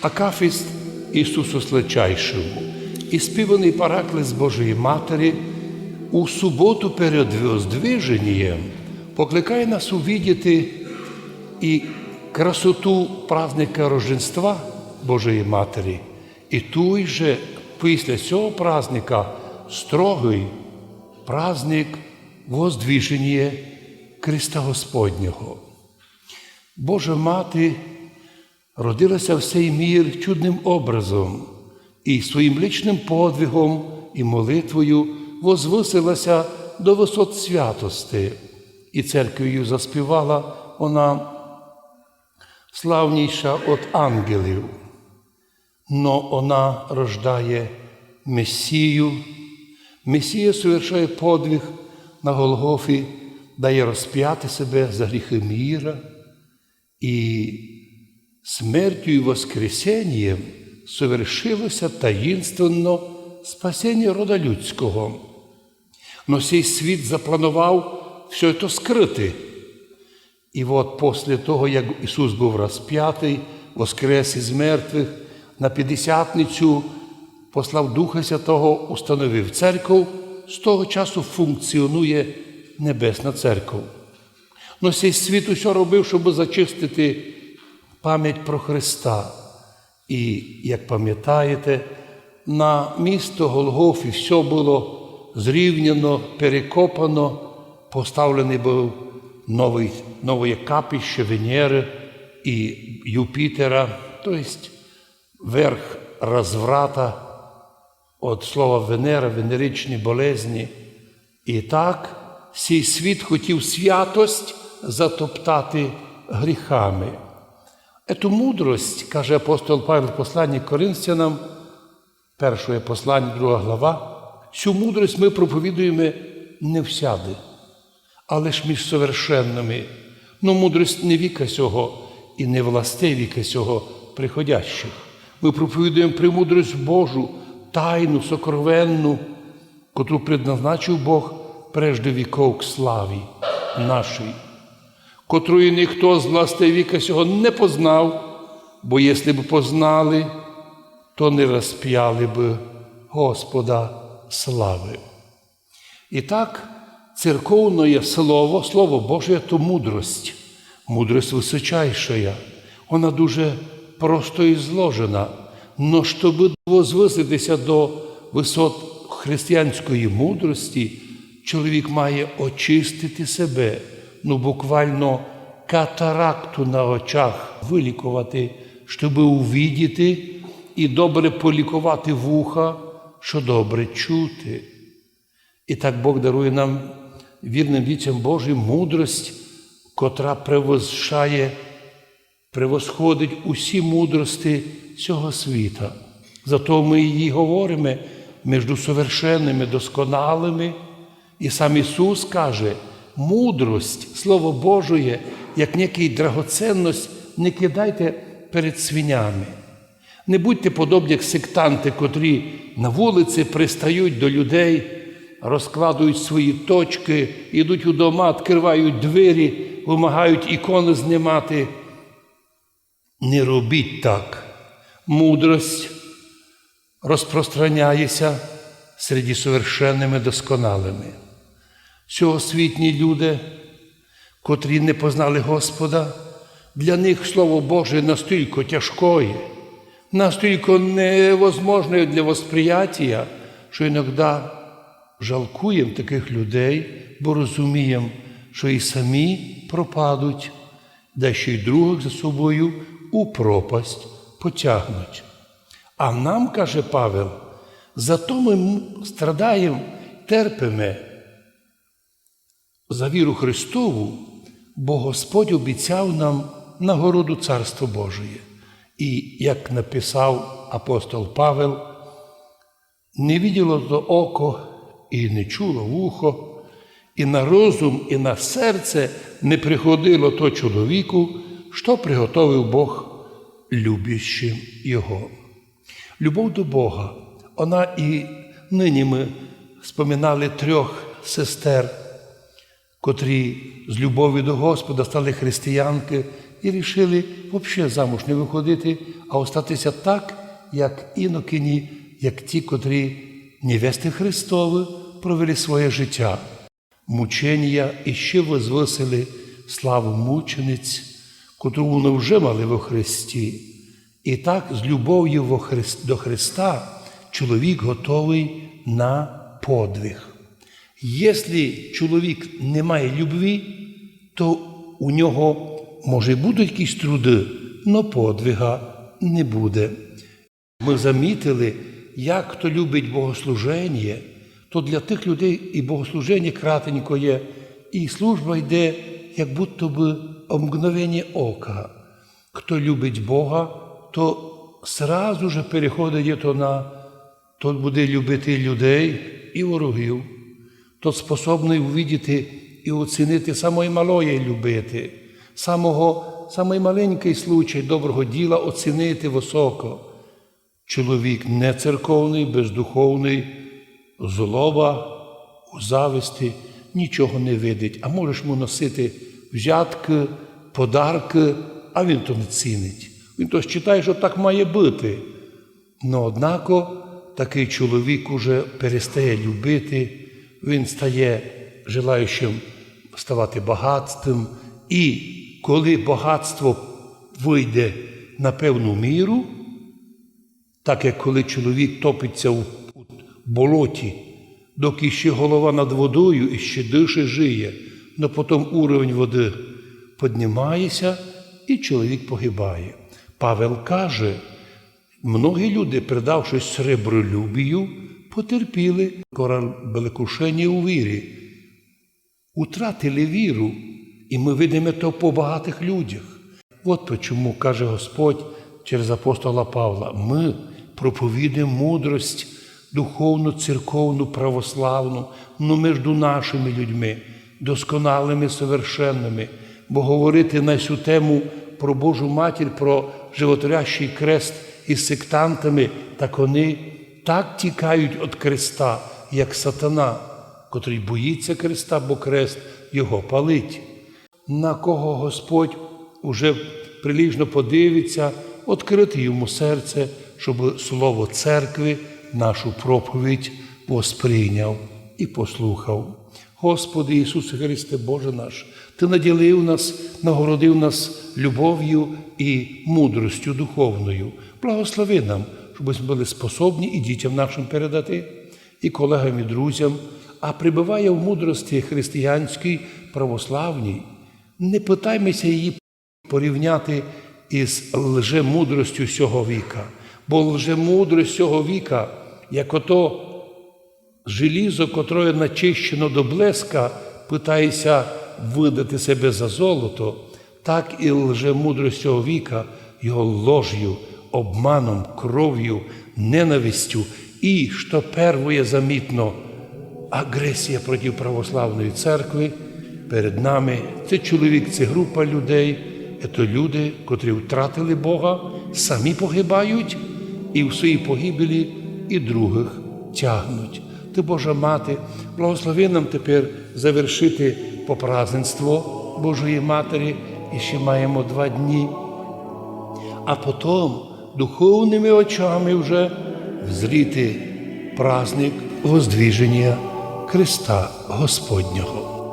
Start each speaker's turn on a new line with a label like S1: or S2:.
S1: Акафіст Ісусу Сличайшому і співаний параклис Божої Матері у суботу перед Воздвиженням покликає нас увидіти і красоту праздника Рождества Божої Матері, і той же після цього праздника строгий праздник Воздвиження Христа Господнього. Божа Мати родилася в цей мір чудним образом і своїм личним подвигом і молитвою возвисилася до висот святости, і церквою заспівала вона славніша від ангелів. Но вона рождає Месію. Месія совершає подвиг на Голгофі, дає розп'яти себе за гріхи міра і смертю і воскресенням совершилося таїнственно спасіння рода людського. Но цей світ запланував все це скрити. І от після того, як Ісус був розп'ятий, воскрес із мертвих, на П'ятдесятницю послав Духа Святого, установив церкву, з того часу функціонує Небесна Церква. Но цей світ усе робив, щоб зачистити пам'ять про Христа. І, як пам'ятаєте, на місто Голгофі все було зрівняно, перекопано, поставлений був новий, нове капіще Венери і Юпітера, тобто верх розврата від слова Венера, венеричні болезні. І так цей світ хотів святость затоптати гріхами. Эту мудрость, каже апостол Павел в посланні Коринфянам, перше послання, друга глава, цю мудрость ми проповідуємо не всяди, але ж між совершенними. Ну, мудрость не віка сього і не власте віка сього приходящих. Ми проповідуємо премудрость Божу, тайну, сокровенну, котру предназначив Бог прежде віков к славі нашій котрої ніхто з власти віка сього не познав, бо якщо б познали, то не розп'яли б Господа слави. І так, церковне слово, Слово Боже, то мудрость, мудрость височайшая. Вона дуже просто і зложена. Но щоб возвиситися до висот християнської мудрості, чоловік має очистити себе ну буквально катаракту на очах вилікувати, щоб увідіти і добре полікувати вуха, що добре чути. І так Бог дарує нам вірним дітям Божим мудрость, котра превозшає, превосходить усі мудрості цього світа. Зато ми її говоримо між совершенними, досконалими. І сам Ісус каже, мудрость, Слово Божоє, як некий драгоценність, не кидайте перед свинями. Не будьте подобні, як сектанти, котрі на вулиці пристають до людей, розкладують свої точки, йдуть у дома, відкривають двері, вимагають ікони знімати. Не робіть так. Мудрость розпространяється серед совершенними досконалими сьогосвітні люди, котрі не познали Господа, для них Слово Боже настільки тяжкое, настільки невозможне для восприяття, що іноді жалкуємо таких людей, бо розуміємо, що і самі пропадуть, да ще й других за собою у пропасть потягнуть. А нам, каже Павел, зато ми страдаємо, терпимо за віру Христову, бо Господь обіцяв нам нагороду Царство Божие. І як написав апостол Павел, не виділо то око і не чуло вухо, і на розум, і на серце не приходило то чоловіку, що приготовив Бог любящим Його. Любов до Бога, вона і нині ми споминали трьох сестер котрі з любові до Господа стали християнки і рішили взагалі замуж не виходити, а остатися так, як інокині, як ті, котрі невести Христові провели своє життя. Мучення і ще возвисили славу мучениць, котру вони вже мали во Христі. І так, з любов'ю до Христа чоловік готовий на подвиг. Якщо чоловік не має любві, то у нього може будуть якісь труди, але подвига не буде. Ми замітили, як хто любить богослуження, то для тих людей і богослуження кратенько є, і служба йде, як будто би омгновення ока. Хто любить Бога, то сразу же переходить то на тот буде любити людей і ворогів, тот способний увидіти і оцінити самої малої любити, самого, самий маленький случай доброго діла оцінити високо. Чоловік не церковний, бездуховний, злоба, у зависті, нічого не видить, а можеш му носити взятки, подарки, а він то не цінить. Він то вважає, що так має бути. Но однако такий чоловік уже перестає любити, він стає желаючим ставати багатством, і коли багатство вийде на певну міру, так як коли чоловік топиться у болоті, доки ще голова над водою і ще дише жиє, но потім уровень води піднімається, і чоловік погибає. Павел каже, Многі люди, придавшись сребролюбію, потерпіли. Кораблекушення у вірі, утратили віру, і ми видимо то по багатих людях. От чому каже Господь через апостола Павла: ми проповідуємо мудрость духовну, церковну, православну, ну між нашими людьми, досконалими, совершенними, бо говорити на цю тему про Божу матір, про животворящий крест із сектантами, так вони так тікають від креста, як сатана, котрий боїться креста, бо крест його палить. На кого Господь уже приліжно подивиться, відкрити йому серце, щоб слово церкви, нашу проповідь восприйняв і послухав. Господи Ісусе Христе, Боже наш, Ти наділив нас, нагородив нас любов'ю і мудростю духовною. Благослови нам, щоб ми були способні і дітям нашим передати, і колегам, і друзям, а прибуває в мудрості християнській, православній. Не питаймося її порівняти із лжемудростю цього віка, бо лжемудрость цього віка, як ото желізо, котре начищено до блеска, питається видати себе за золото, так і лжемудрость цього віка його лож'ю, обманом, кров'ю, ненавистю і, що первоє замітно, агресія проти православної церкви перед нами. Це чоловік, це група людей, це люди, котрі втратили Бога, самі погибають і в своїй погибелі і других тягнуть. Ти, Божа Мати, благослови нам тепер завершити попразненство Божої Матері, і ще маємо два дні. А потім духовними очами вже взріти праздник Воздвіження Христа Господнього.